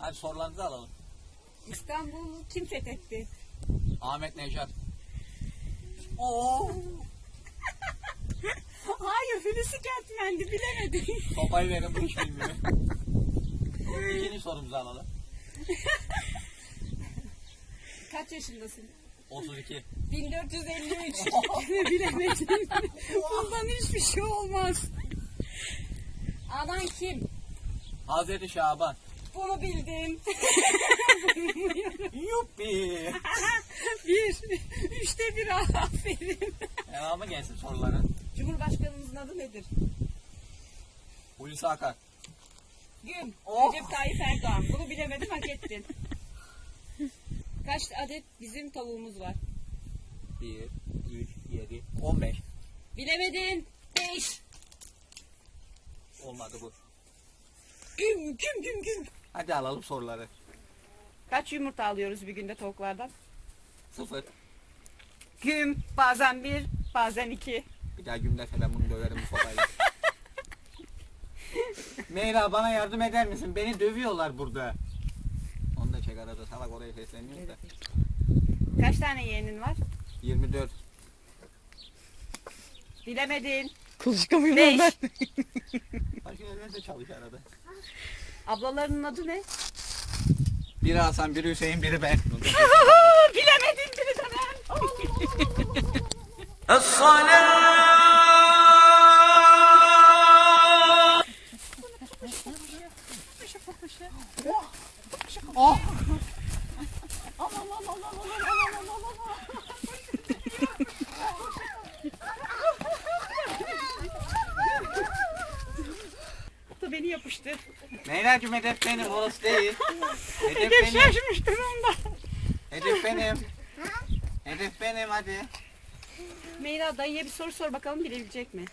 Hadi sorularınızı alalım. İstanbul'u kim fethetti? Ahmet Nejat. Oo. Hayır Hulusi Kentmendi bilemedim. Sopayı verin bu iş bilmiyor. İkinci sorumuzu alalım. Kaç yaşındasın? 32. 1453. Yine bilemedim. Bundan hiçbir şey olmaz. Anan kim? Hazreti Şaban. Bunu bildim. Yuppi. bir. Üçte bir aferin. Devamı gelsin soruların. Cumhurbaşkanımızın adı nedir? Hulusi Akar. Gün. Oh. Recep Tayyip Erdoğan. Bunu bilemedim hak ettin. Kaç adet bizim tavuğumuz var? 1, 3, 7, 15. Bilemedin. 5. Olmadı bu. Güm güm güm güm. Hadi alalım soruları. Kaç yumurta alıyoruz bir günde tavuklardan? 0. Güm. Bazen bir, bazen iki. Bir daha gümlerse ben bunu döverim bu sopayla. Meyra bana yardım eder misin? Beni dövüyorlar burada. Onu da çek arada salak oraya sesleniyor da. Kaç tane yeğenin var? 24. Bilemedin. Konuşamıyorum Beş. ben. Başka yerlerde çalış arada. Ablalarının adı ne? Biri Hasan, biri Hüseyin, biri ben. Bilemedin biri de ben. Da beni yapıştı. Meyra'cığım hedef benim, orası değil. Hedef Hedef benim. şaşmış durumda. Hedef benim. Hedef benim hadi. Meyra dayıya bir soru sor bakalım bilebilecek mi?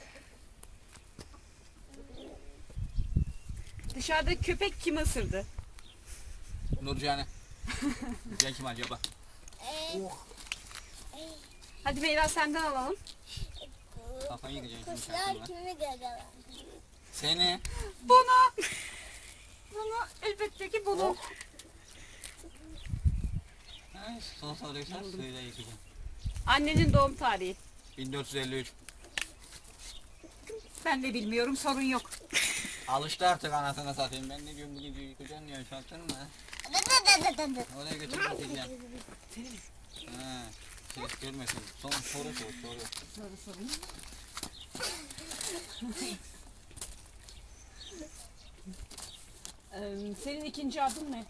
Dışarıda köpek kimi ısırdı? Nurcan'ı. Nurcan kim acaba? Hadi Meyra senden alalım. Kafayı yiyeceksin Kuşlar kimi gagalar? Seni. Bunu. Bunu elbette ki bunu. Ha, son soruysa suyla yıkayacağım. Annenin doğum tarihi. 1453. Ben de bilmiyorum sorun yok. Alıştı artık anasını satayım. Ben ne diyorum bu gece yıkacaksın ya şartın mı? Oraya götürüp yıkayacağım. Ha, ses görmesin. Son soru sor soru. Soru sorayım. Ee, senin ikinci adın ne?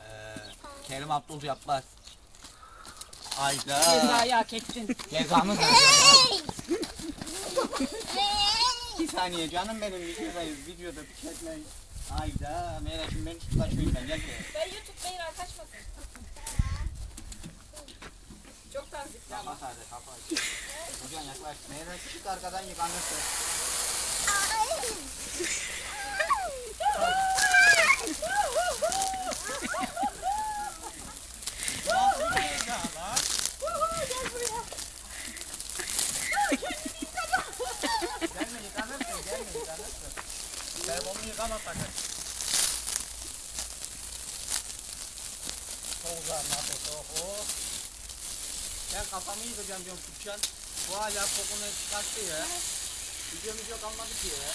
Ee, Kerim Abdul Cabbar. Ayda. Cezayı hak ettin. Nerede? İki saniye canım benim videodayız. Videoda bir etmeyin. Ayda. Meğer şimdi ben tutu kaçıyorum ben. Gel buraya. Ben YouTube Meyra kaçmasın. Çok tazikli ama. Kapat hadi kapat. Hocam yaklaş. Meğer çık arkadan yıkanırsın. Gelme yıkanırsın, gelme yıkanırsın. Telefonu yıkama sakın. Nasıl soğuk. Oh. Kafamı yıkayacağım diyorum Türkçen. Bu hala kokunu çıkarttı ya. Video video kalmadı ki ya.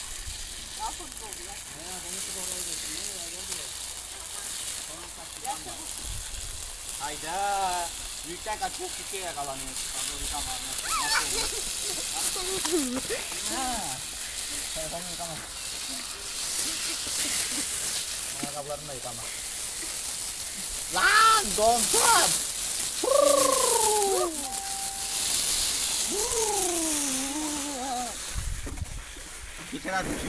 Daha çok oldu ya. He konuşup oraya geçtim. Ne ya geldi. Sonra kaçtı. Hayda. Büyükten kaçıyor küçüğe yakalanıyor. Fazla yıkama. Nasıl olur? Ha. Telefonu yıkama. Ayakkabılarını da yıkama. Lan dondum. Bir kere